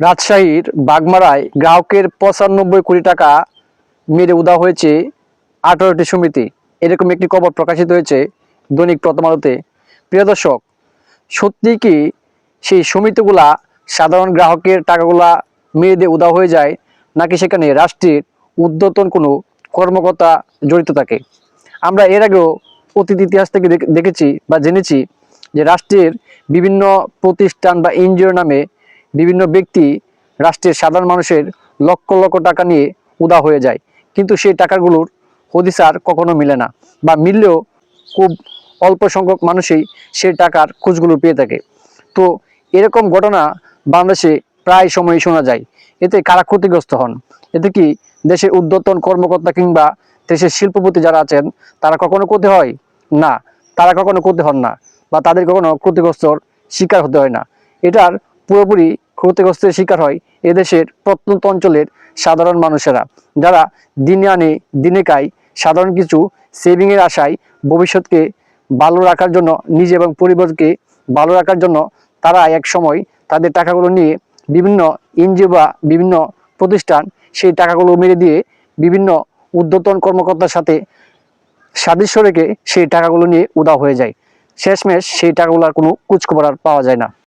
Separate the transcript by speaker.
Speaker 1: রাজশাহীর বাগমারায় গ্রাহকের পঁচানব্বই কোটি টাকা মেরে উদা হয়েছে আঠারোটি সমিতি। এরকম একটি খবর প্রকাশিত হয়েছে দৈনিক প্রথম আলোতে। প্রিয় দর্শক, সত্যি কি সেই সমিতিগুলা সাধারণ গ্রাহকের টাকাগুলা মেরে দিয়ে উদা হয়ে যায়, নাকি সেখানে রাষ্ট্রের উদ্যতন কোনো কর্মকর্তা জড়িত থাকে? আমরা এর আগেও অতীত ইতিহাস থেকে দেখেছি বা জেনেছি যে রাষ্ট্রের বিভিন্ন প্রতিষ্ঠান বা এনজিওর নামে বিভিন্ন ব্যক্তি রাষ্ট্রের সাধারণ মানুষের লক্ষ লক্ষ টাকা নিয়ে উদা হয়ে যায়। কিন্তু সেই টাকাগুলোর হদিসার কখনো মিলে না বা মিললেও খুব অল্প সংখ্যক মানুষই সেই টাকার খোঁজগুলো পেয়ে থাকে। তো এরকম ঘটনা বাংলাদেশে প্রায় সময়ই শোনা যায়। এতে কারা ক্ষতিগ্রস্ত হন? এতে কি দেশের উদ্যতন কর্মকর্তা কিংবা দেশের শিল্পপতি যারা আছেন, তারা কখনো ক্ষতি হয়? না, তারা কখনো ক্ষতি হন না বা তাদের কখনো ক্ষতিগ্রস্তর শিকার হতে হয় না। এটার পুরোপুরি ক্ষতিগ্রস্তের শিকার হয় এদেশের প্রত্যন্ত অঞ্চলের সাধারণ মানুষেরা, যারা দিনে আনে, দিনে খায়। সাধারণ কিছু সেভিংয়ের আশায় ভবিষ্যৎকে ভালো রাখার জন্য, নিজে এবং পরিবারকে ভালো রাখার জন্য তারা এক সময় তাদের টাকাগুলো নিয়ে বিভিন্ন এনজিও বা বিভিন্ন প্রতিষ্ঠান সেই টাকাগুলো মেরে দিয়ে বিভিন্ন উদ্যতন কর্মকর্তার সাথে সাদৃশ্য রেখে সেই টাকাগুলো নিয়ে উদা হয়ে যায়। শেষমেশ সেই টাকাগুলো আর কোনো কুচখবর আর পাওয়া যায় না।